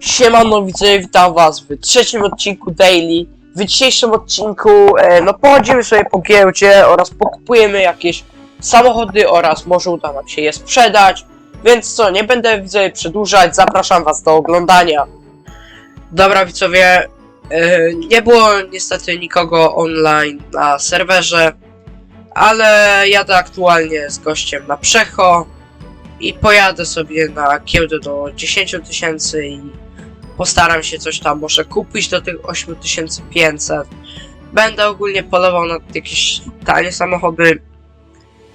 Siemano widzowie, witam was w trzecim odcinku Daily. W dzisiejszym odcinku e, no pochodzimy sobie po giełdzie oraz pokupujemy jakieś samochody oraz może uda nam się je sprzedać. Więc co, nie będę widzowie przedłużać, zapraszam was do oglądania. Dobra widzowie, e, nie było niestety nikogo online na serwerze, ale jadę aktualnie z gościem na Przecho i pojadę sobie na giełdę do 10 tysięcy i postaram się coś tam może kupić do tych 8500. Będę ogólnie polował na jakieś tanie samochody.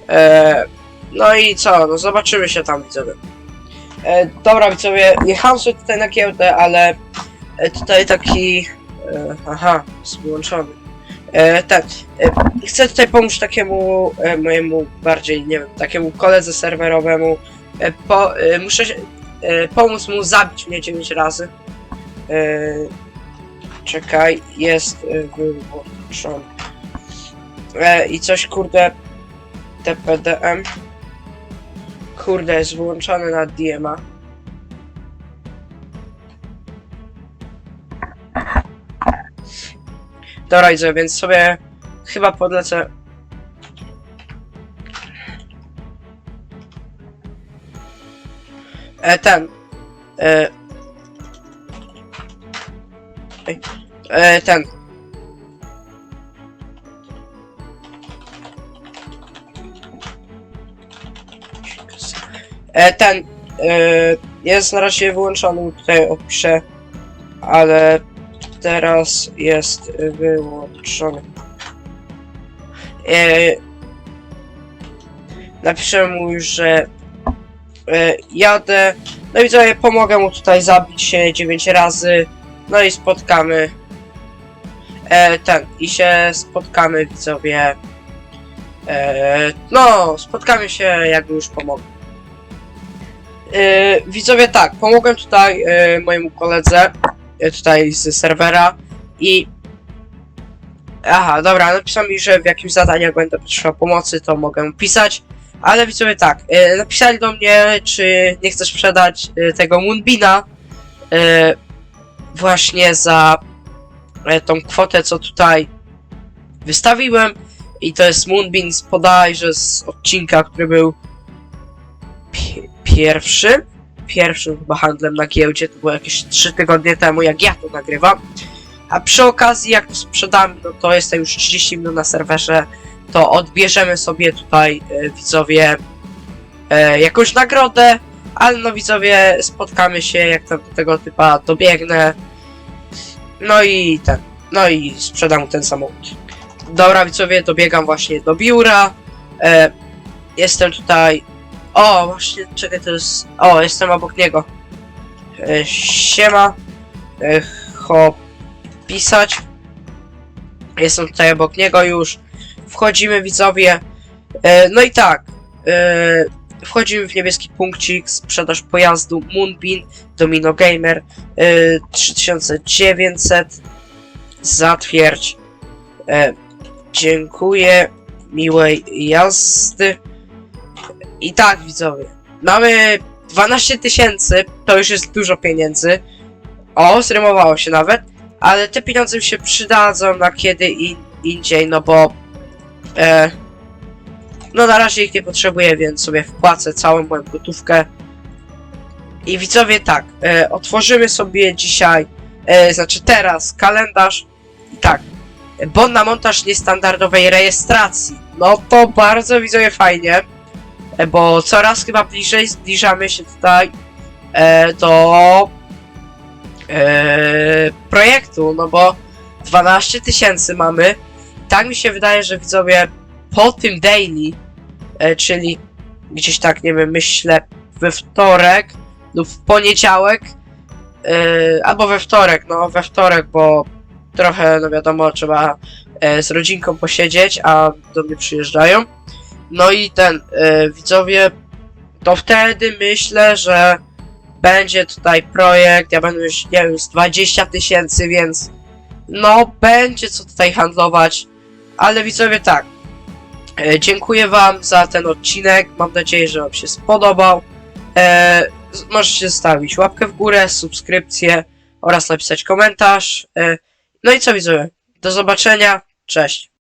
E, no i co, no zobaczymy się tam widzowie. E, dobra widzowie, jechałem sobie tutaj na giełdę, ale e, tutaj taki... E, aha, jest wyłączony. E, ten, e, chcę tutaj pomóc takiemu e, mojemu bardziej, nie wiem, takiemu koledze serwerowemu. E, po, e, muszę e, pomóc mu zabić mnie 9 razy. Czekaj, jest e, wyłączony. I coś kurde. TPDM. Kurde, jest wyłączony na DMA. Dobra, idę, więc sobie chyba podlecę. E, ten. E, Ej, e, ten. E, ten. E, jest na razie wyłączony, tutaj opiszę, ale teraz jest wyłączony. E, napiszę mu że e, jadę. No i sobie pomogę mu tutaj zabić się 9 razy. No i spotkamy e, ten i się spotkamy widzowie. E, no, spotkamy się jakby już pomogę. E, widzowie tak, pomogłem tutaj e, mojemu koledze e, tutaj z serwera i Aha, dobra, napisał mi, że w jakimś zadaniach będę potrzebował pomocy, to mogę pisać. Ale widzowie tak, e, napisali do mnie, czy nie chcę sprzedać e, tego Moonbina. E, właśnie za e, tą kwotę, co tutaj wystawiłem. I to jest Moonbeam z bodajże z odcinka, który był pi- pierwszy. Pierwszym chyba handlem na giełdzie, to było jakieś 3 tygodnie temu, jak ja to nagrywam. A przy okazji, jak to sprzedamy, no to jestem już 30 minut na serwerze, to odbierzemy sobie tutaj, e, widzowie, e, jakąś nagrodę, ale no widzowie, spotkamy się, jak tam do tego typa dobiegnę. No i ten, no i sprzedam ten samochód. Dobra widzowie, dobiegam właśnie do biura. E, jestem tutaj. O, właśnie, czekaj, to jest. O, jestem obok niego. E, siema. E, pisać. Jestem tutaj obok niego już. Wchodzimy widzowie. E, no i tak. E, wchodzimy w niebieski punkcik, sprzedaż pojazdu Moonbeam, Domino Gamer, y, 3900, zatwierdź, e, dziękuję, miłej jazdy. I tak widzowie, mamy 12 tysięcy, to już jest dużo pieniędzy, o, zrymowało się nawet, ale te pieniądze mi się przydadzą na kiedy in, indziej, no bo e, no na razie ich nie potrzebuję, więc sobie wpłacę całą moją gotówkę. I widzowie tak, e, otworzymy sobie dzisiaj, e, znaczy teraz kalendarz. I tak, bon na montaż niestandardowej rejestracji. No to bardzo widzowie fajnie, e, bo coraz chyba bliżej zbliżamy się tutaj e, do e, projektu, no bo 12 tysięcy mamy. Tak mi się wydaje, że widzowie po tym daily, e, czyli gdzieś tak, nie wiem, myślę we wtorek lub w poniedziałek, e, albo we wtorek, no we wtorek, bo trochę, no wiadomo, trzeba e, z rodzinką posiedzieć, a do mnie przyjeżdżają. No i ten, widzowie, to wtedy myślę, że będzie tutaj projekt, ja będę już, nie wiem, z 20 tysięcy, więc no, będzie co tutaj handlować, ale widzowie tak, E, dziękuję Wam za ten odcinek. Mam nadzieję, że Wam się spodobał. E, możecie zostawić łapkę w górę, subskrypcję oraz napisać komentarz. E, no i co widzowie? Do zobaczenia. Cześć.